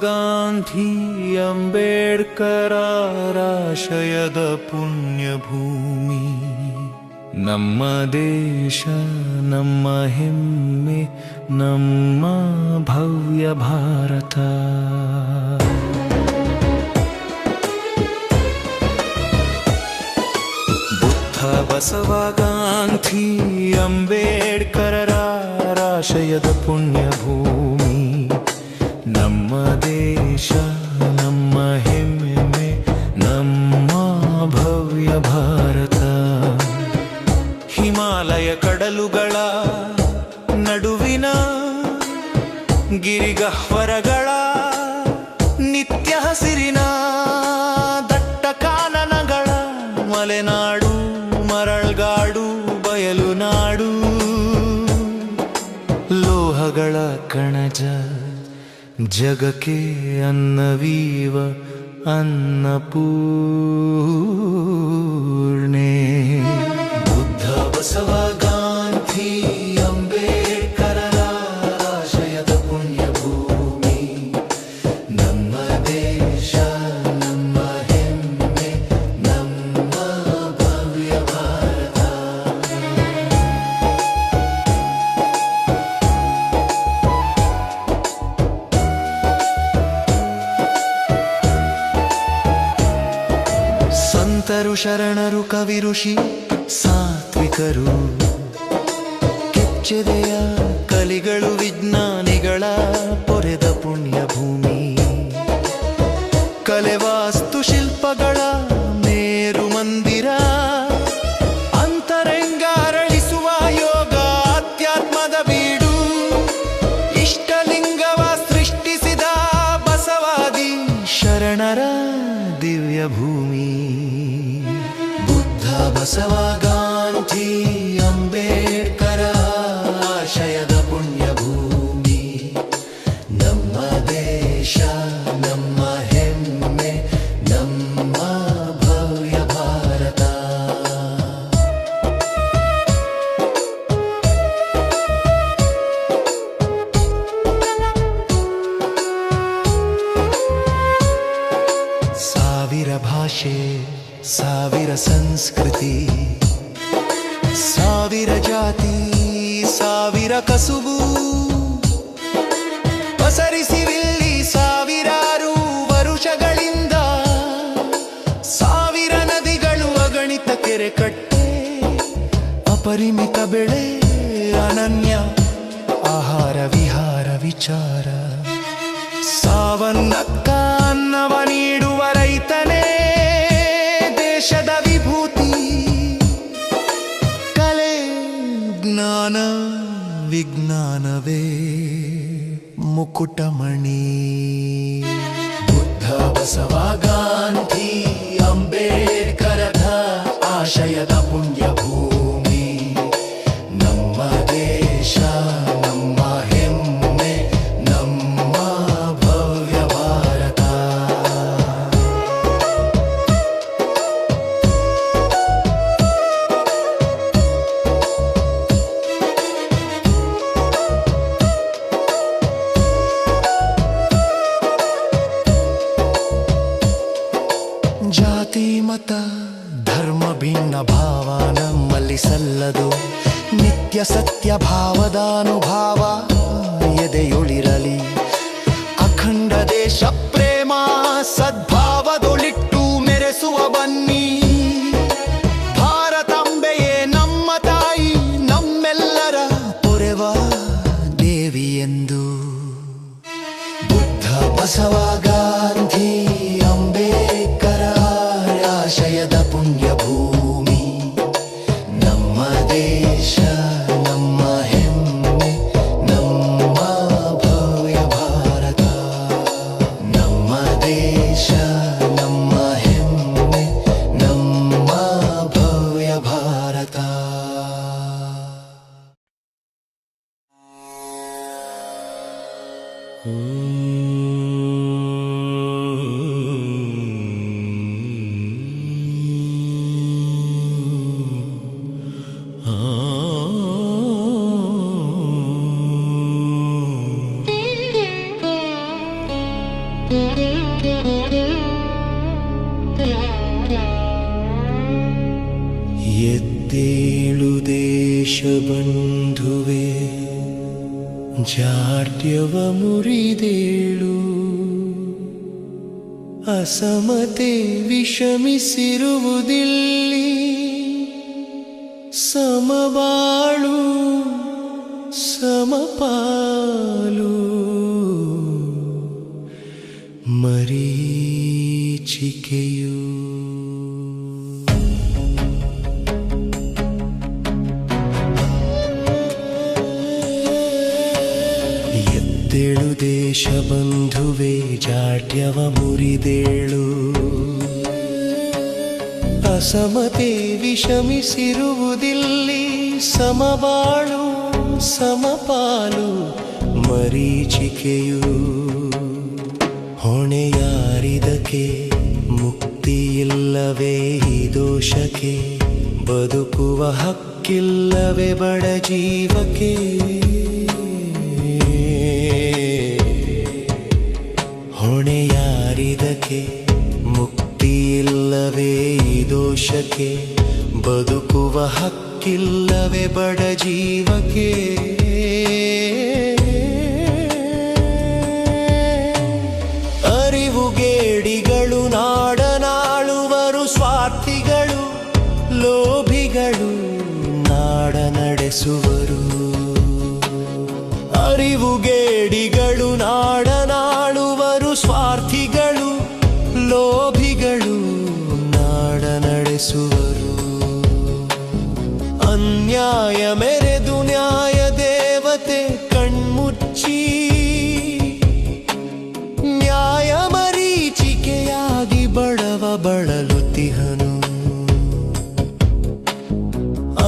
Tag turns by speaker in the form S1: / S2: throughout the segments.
S1: ಗಾಂಧಿ ಅಂಬೇಡ್ಕರಾರಾಶಯದ ಪುಣ್ಯಭೂಮಿ. ನಮ್ಮ ದೇಶ, ನಮ್ಮ ಹೆಮ್ಮೆ, ನಮ್ಮ ಭವ್ಯ ಭಾರತ. ಬುದ್ಧ ಬಸವ ಗಾಂಧಿ ಅಂಬೇಡ್ಕರರಾಶಯದ ಪುಣ್ಯಭೂಮಿ. ದೇಶ, ನಮ್ಮ ಹೆಮ್ಮೆ, ನಮ್ಮ ಭವ್ಯ ಭಾರತ. ಹಿಮಾಲಯ ಕಡಲುಗಳ ನಡುವಿನ ಗಿರಿಗಹ್ವರಗಳ ನಿತ್ಯ ಹಸಿರಿನ ದಟ್ಟ ಕಾನನಗಳ ಮಲೆನಾಡು, ಮರಳ್ಗಾಡು, ಬಯಲು ನಾಡು. ಲೋಹಗಳ ಕಣಜ ಜಗಕ್ಕೆ ಅನ್ನವೀವ ಅನ್ನಪೂರ್ಣೆ ಬುದ್ಧ ಬಸವ ಗಾಂಧಿ ಶರಣರು ಕವಿ ಋಷಿ ಸಾತ್ವಿಕರು. ಕೆಚ್ಚೆದೆಯ ಕಲಿಗಳು ವಿಜ್ಞಾನಿಗಳ ಬುದ್ಧ ಕಸುಬು. ಪಸರಿಸಿವಿಲ್ಲಿ ಸಾವಿರಾರು ವರುಷಗಳಿಂದ ಸಾವಿರ ನದಿಗಳು ಅಗಣಿತ ಕೆರೆ ಕಟ್ಟೆ, ಅಪರಿಮಿತ ಬೆಳೆ, ಅನನ್ಯ ಆಹಾರ ವಿಹಾರ ವಿಚಾರ. ಸಾವನ್ನಕ್ಕ ಅನ್ನವ ಮುಕುಟಮಣಿ ಬುದ್ಧ ಬಸವ shop. ಅಸಮತೆ ವಿಷಮಿಸಿರುವುದಿಲ್ಲಿ. ಸಮಬಾಳು ಸಮಪಾಲು ಎದ್ದೇಳು ದೇಶ ಬಂಧುವೆ ಜಾಡ್ಯವ ಮುರಿದೇಳು. ಅಸಮತೆ ವಿಷಮಿಸಿರುವುದಿಲ್ಲಿ ಸಮಬಾಳು, ಸಮಪಾಲು, ಮರೀಚಿಕೆಯು. ಹೊಣೆಯಾರಿದಕ್ಕೆ ಮುಕ್ತಿಯಿಲ್ಲವೇ ಈ ದೋಷಕ್ಕೆ, ಬದುಕುವ ಹಕ್ಕಿಲ್ಲವೇ ಬಡ ಜೀವಕ್ಕೆ. ಹೊಣೆಯಾರಿದಕ್ಕೆ ಮುಕ್ತಿಯಿಲ್ಲವೇ ಈ ದೋಷಕ್ಕೆ? ಬದುಕುವ ಹಕ್ಕಿಲ್ಲವೇ ಬಡ ಜೀವಕ್ಕೆ? ಅರಿವುಗೇಡಿಗಳು ನಾಡನಾಳುವರು, ಸ್ವಾರ್ಥಿಗಳು, ಲೋಭಿಗಳು ನಾಡ ನಡೆಸುವರು. ಅರಿವುಗೇಡಿಗಳು ನಾಡನಾಳುವರು ಅನ್ಯಾಯ ಮೆರೆದು ನ್ಯಾಯ ದೇವತೆ ಕಣ್ಮುಚ್ಚಿ. ನ್ಯಾಯ ಮರೀಚಿಕೆಯಾಗಿ ಬಡವ ಬಳಲುತ್ತಿಹನು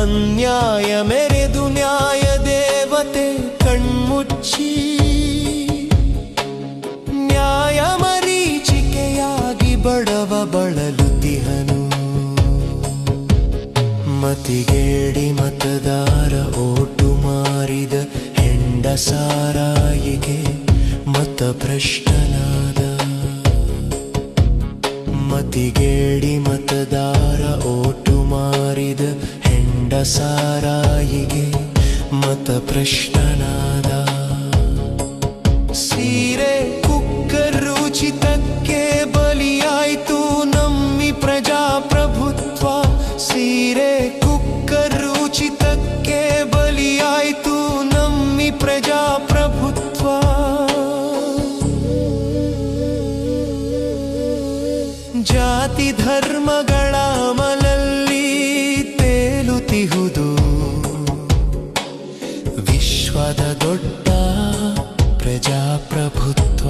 S1: ಅನ್ಯಾಯ ಮೆರೆದು ನ್ಯಾಯ ದೇವತೆ ಕಣ್ಮುಚ್ಚಿ. ಮತಿಗೇಡಿ ಮತದಾರ ಓಟು ಮಾರಿದ ಹೆಂಡ ಸಾರಾಯಿಗೆ ಮತ ಭ್ರಷ್ಟನಾದ ಮತಿಗೇಡಿ ಮತದಾರ ಓಟು ಮಾರಿದ ಹೆಂಡ ಸಾರಾಯಿಗೆ ಮತ ಜಾತಿ ಧರ್ಮಗಳ ಅಮಲಲ್ಲಿ ತೇಲುತಿಹುದು. ವಿಶ್ವದ ದೊಡ್ಡ ಪ್ರಜಾಪ್ರಭುತ್ವ.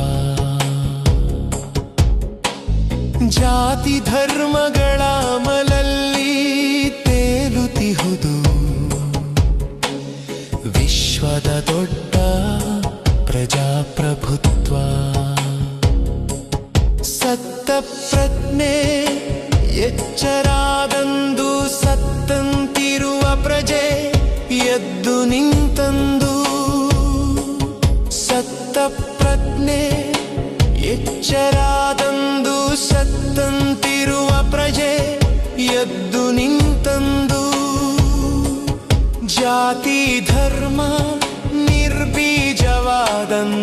S1: ಜಾತಿ ಧರ್ಮಗಳ ಅಮಲಲ್ಲಿ ಪ್ರಜ್ಞೆ ಎಚ್ಚರಾದಂದು ಸತ್ತಂತಿರುವ ಪ್ರಜೆ ಎದ್ದು ನಿಂತಂದು ಸತ್ತ ಪ್ರಜ್ಞೆ ಎಚ್ಚರಾದಂದು ಸತ್ತಂತಿರುವ ಪ್ರಜೆ ಎದ್ದು ನಿಂತಂದು ಜಾತಿ, ಧರ್ಮ, ನಿರ್ಬೀಜವಾದಂದು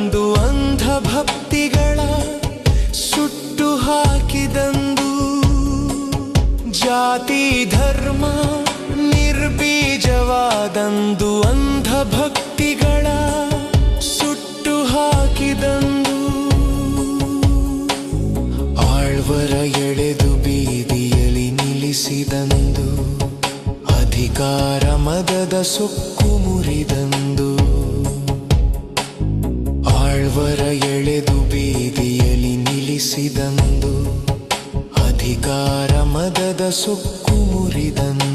S1: ಜಾತಿ ಧರ್ಮ ನಿರ್ಬೀಜವಾದಂದು ಅಂಧಭಕ್ತಿಗಳ ಸುಟ್ಟು ಹಾಕಿದಂದು ಆಳ್ವರ ಎಳೆದು ಬೀದಿಯಲ್ಲಿ ನಿಲ್ಲಿಸಿದಂದು ಅಧಿಕಾರ ಮದದ ಸುಕ್ಕು ಮುರಿದಂದು ಆಳ್ವರ ಎಳೆದು ಸೊಕ್ಕು ಮುರಿದಂದು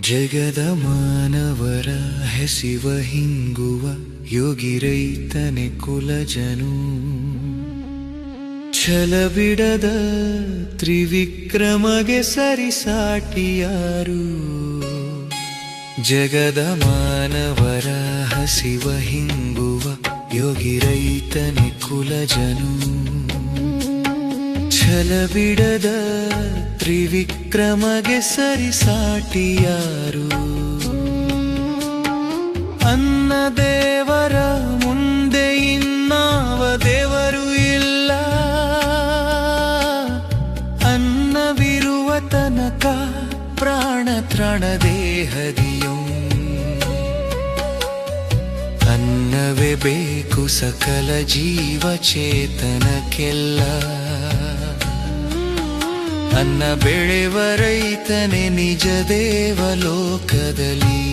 S1: ಜಗದ ಮಾನವರ ಹೆಸಿವ ಹಿಂಗುವ ಯೋಗಿ ರೈತನೆ ಕುಲಜನು. ಛಲ ಬಿಡದ ತ್ರಿವಿಕ್ರಮಗೆ ಸರಿಸಾಟಿಯಾರು ಜಗದ ಮಾನವರ ಹಸಿವ ಹಿಂಗುವ ಯೋಗಿ ರೈತನೆ ಕುಲಜನು. ಛಲ ಬಿಡದ ತ್ರಿವಿಕ್ರಮಗೆ ಸರಿಸಾಟಿಯಾರು ಅನ್ನ ದೇವರ ಮುಂದೆ ಇನ್ನಾವ ದೇವರು ಇಲ್ಲ. ಅನ್ನವಿರುವ ತನಕ ಪ್ರಾಣ ತ್ರಾಣ ದೇಹದಿಯೋ ಅನ್ನವೇ ಬೇಕು ಸಕಲ ಜೀವ ಚೇತನಕ್ಕೆಲ್ಲ ಅನ್ನ ಬೆಳೆವ ರೈತನೆ ನಿಜ ದೇವಲೋಕದಲ್ಲಿ.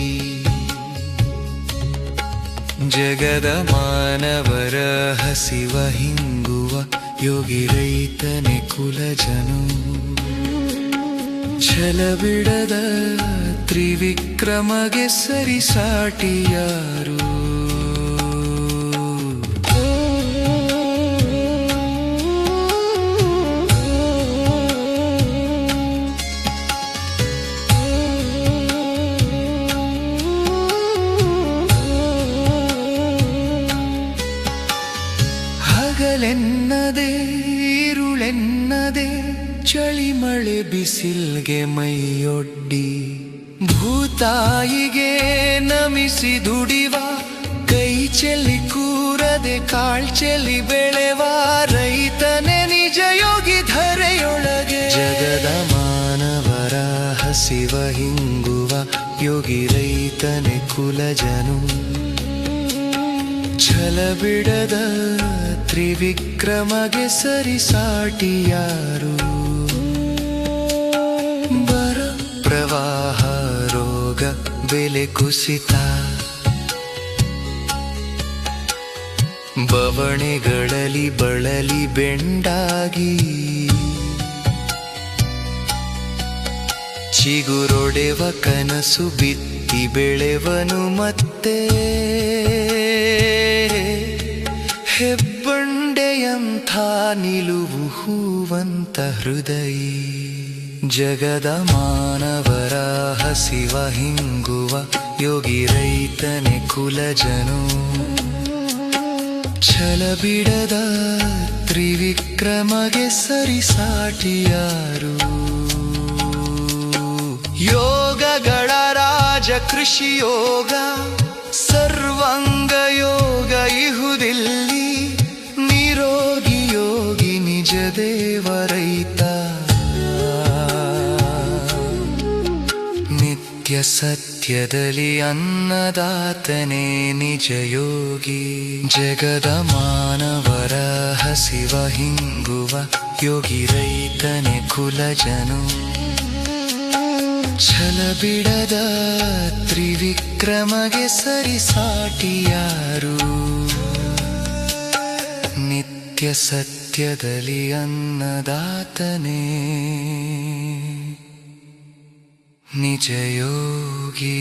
S1: ಜಗದ ಮಾನವರ ಹಸಿವ ಹಿಂಗುವ ಯೋಗಿ ರೈತನೆ ಕುಲಜನು ಛಲ ಬಿಡದ ತ್ರಿವಿಕ್ರಮಗೆ ಸರಿಸಾಟಿಯಾರು ಬಿಸಿಲ್ಗೆ ಮೈಯೊಡ್ಡಿ, ಭೂತಾಯಿಗೆ ನಮಿಸಿ ದುಡಿವ, ಕೈ ಚೆಲ್ಲಿ ಕೂರದೆ ಕಾಳ್ಚೆಲ್ಲಿ ಬೆಳೆವ ರೈತನೆ ನಿಜ ಯೋಗಿ ಧರೆಯೊಳಗೆ. ಜಗದ ಮಾನವರ ಹಸಿವ ಹಿಂಗುವ ಯೋಗಿ ರೈತನೆ ಕುಲಜನು. ಛಲ ಬಿಡದ ತ್ರಿವಿಕ್ರಮಗೆ ಸರಿಸಾಟಿಯಾರು ಬರ ಬೆಲೆ ಕುಸಿತ. ಬವಣೆಗಳಲ್ಲಿ ಬಳಲಿ ಬೆಂಡಾಗಿ. ಚಿಗುರೊಡೆವ ಕನಸು ಬಿತ್ತಿ ಬೆಳೆವನು ಮತ್ತೆ. ಹೆಬ್ಬಂಡೆಯಂಥ ನಿಲುವು ಹೂವಂತ ಹೃದಯ. ಜಗದ ಮಾನವರ ಹಸಿವ ಹಿಂಗುವ ಯೋಗಿ ರೈತನೆ ಕುಲಜನು. ಛಲ ಬಿಡದ ತ್ರಿವಿಕ್ರಮಗೆ ಸರಿಸಾಟಿಯಾರು ಯೋಗಗಳ ರಾಜ ಕೃಷಿ ಯೋಗ ಸರ್ವಂಗ ಯೋಗ ಸತ್ಯದಲ್ಲಿ ಅನ್ನದಾತನೇ ನಿಜ ಯೋಗಿ ಜಗದ ಮಾನವರ ಹಸಿವ ಹಿಂಗುವ ಯೋಗಿ ರೈತನೆ ಕುಲಜನು. ಛಲ ಬಿಡದ ತ್ರಿವಿಕ್ರಮಗೆ ಸರಿಸಾಟಿಯಾರು ನಿತ್ಯ ಸತ್ಯದಲ್ಲಿ ಅನ್ನದಾತನೇ. ನಿಜಯೋಗಿ